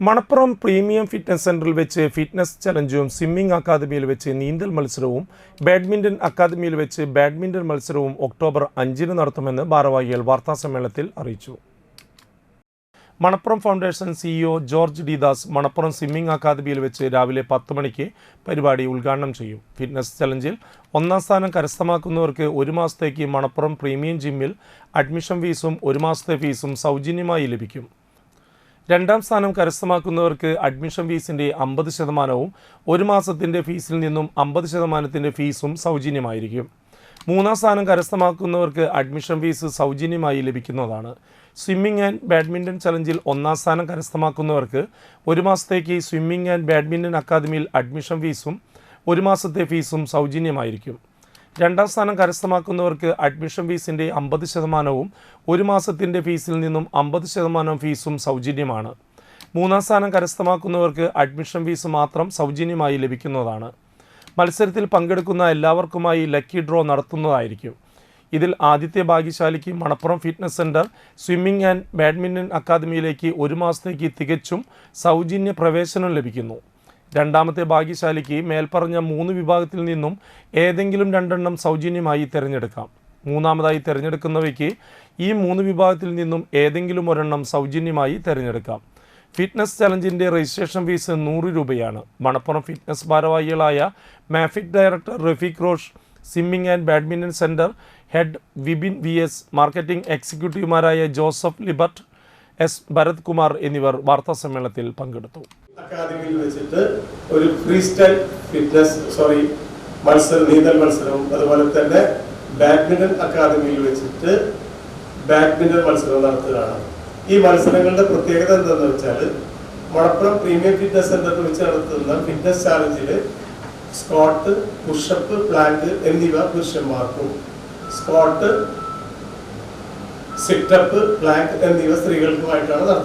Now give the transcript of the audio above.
Manappuram premium fitness സെന്ററിൽ വെച്ച് fitness ചലഞ്ചും swimming അക്കാദമിയിൽ വെച്ച് നീന്തൽ മത്സരവും ബാഡ്മിന്റൺ അക്കാദമിയിൽ വെച്ച് ബാഡ്മിന്റൺ മത്സരവും ഒക്ടോബർ അഞ്ചിന് നടത്തുമെന്ന് ഭാരവാഹികൾ വാർത്താസമ്മേളനത്തിൽ അറിയിച്ചു. Manappuram foundation CEO George D Das Manappuram swimming അക്കാദമിയിൽ വെച്ച് രാവിലെ പത്ത് മണിക്ക് പരിപാടി ഉദ്ഘാടനം ചെയ്യും. ഫിറ്റ്നസ് ചലഞ്ചിൽ ഒന്നാം സ്ഥാനം കരസ്ഥമാക്കുന്നവർക്ക് ഒരു മാസത്തേക്ക് മണപ്പുറം പ്രീമിയം ജിമ്മിൽ അഡ്മിഷൻ ഫീസും ഒരു മാസത്തെ ഫീസും സൗജന്യമായി ലഭിക്കും. രണ്ടാം സ്ഥാനം കരസ്ഥമാക്കുന്നവർക്ക് അഡ്മിഷൻ ഫീസിന്റെ അമ്പത് ശതമാനവും ഒരു മാസത്തിന്റെ ഫീസിൽ നിന്നും അമ്പത് ശതമാനത്തിന്റെ ഫീസും സൗജന്യമായിരിക്കും. മൂന്നാം സ്ഥാനം കരസ്ഥമാക്കുന്നവർക്ക് അഡ്മിഷൻ ഫീസ് സൗജന്യമായി ലഭിക്കുന്നതാണ്. സ്വിമ്മിംഗ് ആൻഡ് ബാഡ്മിന്റൺ ചലഞ്ചിൽ ഒന്നാം സ്ഥാനം കരസ്ഥമാക്കുന്നവർക്ക് ഒരു മാസത്തേക്ക് സ്വിമ്മിംഗ് ആൻഡ് ബാഡ്മിന്റൺ അക്കാദമിയിൽ അഡ്മിഷൻ ഫീസും ഒരു മാസത്തെ ഫീസും സൗജന്യമായിരിക്കും. രണ്ടാം സ്ഥാനം കരസ്ഥമാക്കുന്നവർക്ക് അഡ്മിഷൻ ഫീസിന്റെ അമ്പത് ശതമാനവും ഒരു മാസത്തിന്റെ ഫീസിൽ നിന്നും അമ്പത് ശതമാനം ഫീസും സൗജന്യമാണ്. മൂന്നാം സ്ഥാനം കരസ്ഥമാക്കുന്നവർക്ക് അഡ്മിഷൻ ഫീസ് മാത്രം സൗജന്യമായി ലഭിക്കുന്നതാണ്. മത്സരത്തിൽ പങ്കെടുക്കുന്ന എല്ലാവർക്കുമായി ലക്കി ഡ്രോ നടത്തുന്നതായിരിക്കും. ഇതിൽ ആദ്യത്തെ ഭാഗ്യശാലിക്ക് Manappuram fitness centre swimming and badminton അക്കാദമിയിലേക്ക് ഒരു മാസത്തേക്ക് തികച്ചും സൗജന്യ പ്രവേശനം ലഭിക്കുന്നു. രണ്ടാമത്തെ ഭാഗ്യശാലിക്ക് മേൽപ്പറഞ്ഞ മൂന്ന് വിഭാഗത്തിൽ നിന്നും ഏതെങ്കിലും രണ്ടെണ്ണം സൗജന്യമായി തിരഞ്ഞെടുക്കാം. മൂന്നാമതായി തിരഞ്ഞെടുക്കുന്നവയ്ക്ക് ഈ മൂന്ന് വിഭാഗത്തിൽ നിന്നും ഏതെങ്കിലും ഒരെണ്ണം സൗജന്യമായി തിരഞ്ഞെടുക്കാം. ഫിറ്റ്നസ് ചലഞ്ചിന്റെ രജിസ്ട്രേഷൻ ഫീസ് നൂറ് രൂപയാണ്. മണപ്പുറം ഫിറ്റ്നസ് ഭാരവാഹികളായ മാഫിക് director Rafeeq Rosh swimming and badminton centre head Vibin V S marketing എക്സിക്യൂട്ടീവുമാരായ Joseph Libert S Bharath Kumar എന്നിവർ വാർത്താസമ്മേളനത്തിൽ പങ്കെടുത്തു. അക്കാദമിയിൽ വെച്ചിട്ട് ഒരു ഫ്രീ സ്റ്റൈൽ ഫിറ്റ്നസ് സോറി മത്സരം നീന്തൽ മത്സരവും അതുപോലെ തന്നെ ബാഡ്മിന്റൺ അക്കാദമിയിൽ വെച്ചിട്ട് ബാഡ്മിന്റൺ മത്സരം നടത്തുകയാണ്. ഈ മത്സരങ്ങളുടെ പ്രത്യേകത എന്താണെന്ന് വെച്ചാൽ മണപ്പുറം പ്രീമിയം ഫിറ്റ്നസ് സെന്ററിൽ വെച്ച് നടത്തുന്ന ഫിറ്റ്നസ് ചാലഞ്ചിൽ സ്കോട്ട് പുഷപ്പ് പ്ലാങ്ക് എന്നിവ പുരുഷന്മാർക്കും. സ്ക്വാട്ട് സിറ്റപ്പ് പ്ലാങ്ക് എന്നിവ സ്ത്രീകൾക്കുമായിട്ടാണ് നടത്തുന്നത്.